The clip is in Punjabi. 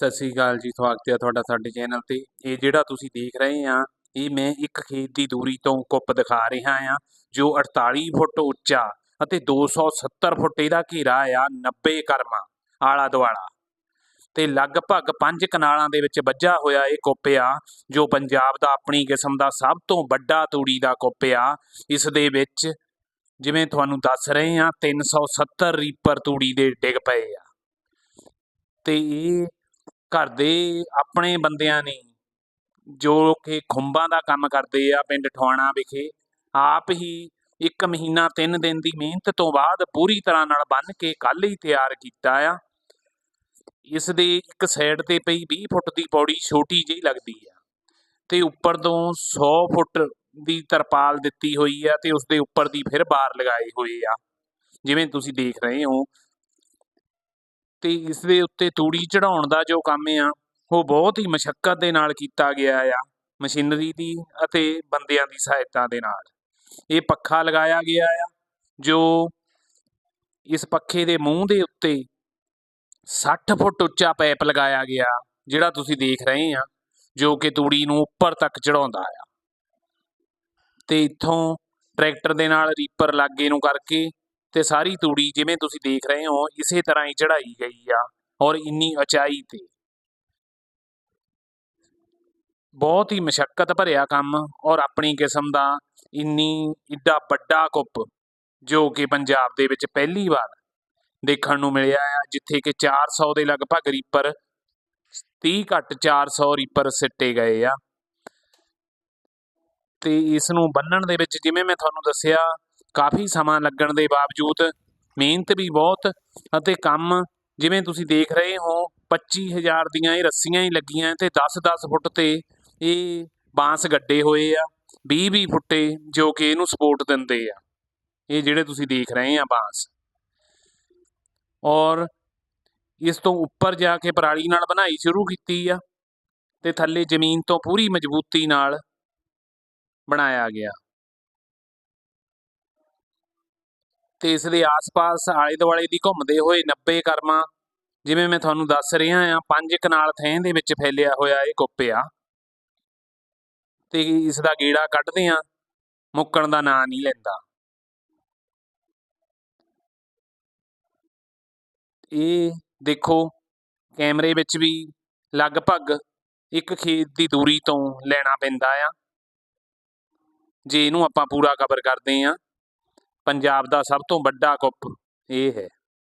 ਸਤਿ ਸ੍ਰੀ ਅਕਾਲ ਜੀ, ਸਵਾਗਤ ਹੈ ਤੁਹਾਡਾ ਸਾਡੇ ਚੈਨਲ ਤੇ। ਇਹ ਜਿਹੜਾ ਤੁਸੀਂ ਦੇਖ ਰਹੇ ਆ, ਇਹ ਮੈਂ ਇੱਕ ਖੇਤ ਦੀ ਦੂਰੀ ਤੋਂ ਕੁੱਪ ਦਿਖਾ ਰਿਹਾ ਆ, ਜੋ 48 ਫੁੱਟ ਉੱਚਾ ਅਤੇ 270 ਫੁੱਟ ਇਹਦਾ ਘੇਰਾ ਆ 90 ਕਰਮਾ, ਆਲਾ ਦੁਆਲਾ। ਤੇ ਲਗਭਗ 5 ਕਨਾਲਾਂ ਦੇ ਵਿੱਚ ਵੱਜਾ ਹੋਇਆ ਇਹ ਕੁੱਪ ਆ, ਜੋ ਪੰਜਾਬ ਦਾ ਆਪਣੀ ਕਿਸਮ ਦਾ ਸਭ ਤੋਂ ਵੱਡਾ ਤੂੜੀ ਦਾ ਕੁੱਪ ਆ। ਇਸ ਦੇ ਵਿੱਚ ਜਿਵੇਂ ਤੁਹਾਨੂੰ ਦੱਸ ਰਹੇ ਆ 370 ਰੀਪਰ ਤੂੜੀ ਦੇ ਡਿੱਗ ਪਏ ਆ। ਤੇ ਇਹ ਘਰ ਦੇ ਆਪਣੇ ਬੰਦਿਆਂ ਨੇ ਜੋ ਕਿ ਖੁੰਬਾਂ ਦਾ ਕੰਮ ਕਰਦੇ ਆ ਪਿੰਡ ਠਵਾਣਾ ਵਿਖੇ, ਆਪ ਹੀ ਇੱਕ ਮਹੀਨਾ ਤਿੰਨ ਦਿਨ ਦੀ ਮਿਹਨਤ ਤੋਂ ਬਾਅਦ ਪੂਰੀ ਤਰ੍ਹਾਂ ਨਾਲ ਬੰਨ ਕੇ ਕੱਲ ਹੀ ਤਿਆਰ ਕੀਤਾ ਆ। ਇਸ ਦੇ ਇੱਕ ਸਾਈਡ ਤੇ ਪਈ 20 ਫੁੱਟ ਦੀ ਪੌੜੀ ਛੋਟੀ ਜਿਹੀ ਲੱਗਦੀ ਆ ਤੇ ਉੱਪਰ ਤੋਂ 100 ਫੁੱਟ ਦੀ ਤਰਪਾਲ ਦਿੱਤੀ ਹੋਈ ਆ ਤੇ ਉਸ ਦੇ ਉੱਪਰ ਦੀ ਫਿਰ ਬਾਰ ਲਗਾਏ ਹੋਏ ਆ। ਜਿਵੇਂ ਤੁਸੀਂ ਦੇਖ ਰਹੇ ਹੋ ਤੇ ਇਸ ਦੇ ਉੱਤੇ ਤੂੜੀ ਚੜਾਉਣ ਦਾ ਜੋ ਕੰਮ ਆ, ਉਹ ਬਹੁਤ ਹੀ ਮਸ਼ੱਕਤ ਦੇ ਨਾਲ ਕੀਤਾ ਗਿਆ ਆ, ਮਸ਼ੀਨਰੀ ਦੀ ਅਤੇ ਬੰਦਿਆਂ ਦੀ ਸਹਾਇਤਾ ਦੇ ਨਾਲ। ਇਹ ਪੱਖਾ ਲਗਾਇਆ ਗਿਆ ਆ, ਜੋ ਇਸ ਪੱਖੇ ਦੇ ਮੂੰਹ ਦੇ ਉੱਤੇ 60 ਫੁੱਟ ਉੱਚਾ ਪਾਈਪ ਲਗਾਇਆ ਗਿਆ, ਜਿਹੜਾ ਤੁਸੀਂ ਦੇਖ ਰਹੇ ਆ, ਜੋ ਕਿ ਤੂੜੀ ਨੂੰ ਉੱਪਰ ਤੱਕ ਚੜਾਉਂਦਾ ਆ। ਤੇ ਇੱਥੋਂ ਟਰੈਕਟਰ ਦੇ ਨਾਲ ਰੀਪਰ ਲਾਗੇ ਨੂੰ ਕਰਕੇ ਤੇ ਸਾਰੀ ਤੂੜੀ ਜਿਵੇਂ ਤੁਸੀਂ ਦੇਖ ਰਹੇ ਹੋ, ਇਸੇ ਤਰ੍ਹਾਂ ਹੀ ਚੜਾਈ ਗਈ ਆ ਔਰ ਇੰਨੀ ਉਚਾਈ ਤੇ। ਬਹੁਤ ਹੀ ਮਸ਼ੱਕਤ ਭਰਿਆ ਕੰਮ ਔਰ ਆਪਣੀ ਕਿਸਮ ਦਾ ਇੰਨੀ ਏਡਾ ਵੱਡਾ ਕੁੱਪ ਜੋ ਕਿ ਪੰਜਾਬ ਦੇ ਵਿੱਚ ਪਹਿਲੀ ਵਾਰ ਦੇਖਣ ਨੂੰ ਮਿਲਿਆ ਆ, ਜਿੱਥੇ ਕਿ 400 ਦੇ ਲਗਭਗ ਰੀਪਰ 30 ਘੱਟ 400 ਰੀਪਰ ਸਿੱਟੇ ਗਏ ਆ। ਤੇ ਇਸ ਨੂੰ ਬੰਨਣ ਦੇ ਵਿੱਚ ਜਿਵੇਂ ਮੈਂ ਤੁਹਾਨੂੰ ਦੱਸਿਆ ਕਾਫੀ ਸਮਾਂ ਲੱਗਣ ਦੇ ਬਾਵਜੂਦ ਮਿਹਨਤ ਵੀ ਬਹੁਤ ਅਤੇ ਕੰਮ ਜਿਵੇਂ ਤੁਸੀਂ ਦੇਖ ਰਹੇ ਹੋ 25000 ਦੀਆਂ ਇਹ ਰੱਸੀਆਂ ਹੀ ਲੱਗੀਆਂ ਤੇ 10-10 ਫੁੱਟ ਤੇ ਇਹ ਬਾਂਸ ਗੱਡੇ ਹੋਏ ਆ 20-20 ਫੁੱਟੇ ਜੋ ਕਿ ਇਹਨੂੰ ਸਪੋਰਟ ਦਿੰਦੇ ਆ। ਇਹ ਜਿਹੜੇ ਤੁਸੀਂ ਦੇਖ ਰਹੇ ਆ ਬਾਂਸ। ਔਰ ਇਸ ਤੋਂ ਉੱਪਰ ਜਾ ਕੇ ਪਰਾਲੀ ਨਾਲ ਬਣਾਈ ਸ਼ੁਰੂ ਕੀਤੀ ਆ ਤੇ ਥੱਲੇ ਜ਼ਮੀਨ ਤੋਂ ਪੂਰੀ ਮਜ਼ਬੂਤੀ ਨਾਲ ਬਣਾਇਆ ਗਿਆ। ਤੇ ਇਸ ਦੇ ਆਸ-ਪਾਸ ਆਲੇ ਦੁਆਲੇ ਦੀ ਘੁੰਮਦੇ ਹੋਏ 90 ਕਰਮਾਂ, ਜਿਵੇਂ ਮੈਂ ਤੁਹਾਨੂੰ ਦੱਸ ਰਿਹਾ ਆ ਪੰਜ ਕਨਾਲ ਥੈਂ ਦੇ ਵਿੱਚ ਫੈਲਿਆ ਹੋਇਆ ਇਹ ਕੁੱਪ ਆ ਤੇ ਇਸ ਦਾ ਗੇੜਾ ਕੱਢਦੇ ਆ ਮੁੱਕਣ ਦਾ ਨਾਂ ਨਹੀਂ ਲੈਂਦਾ। ਇਹ ਦੇਖੋ, ਕੈਮਰੇ ਵਿੱਚ ਵੀ ਲਗਭਗ ਇੱਕ ਖੇਤ ਦੀ ਦੂਰੀ ਤੋਂ ਲੈਣਾ ਪੈਂਦਾ ਆ। ਜੇ ਇਹਨੂੰ ਆਪਾਂ ਪੂਰਾ ਕਵਰ ਕਰਦੇ ਆ ਪੰਜਾਬ ਦਾ ਸਭ ਤੋਂ ਵੱਡਾ ਕੁੱਪ ਇਹ ਹੈ।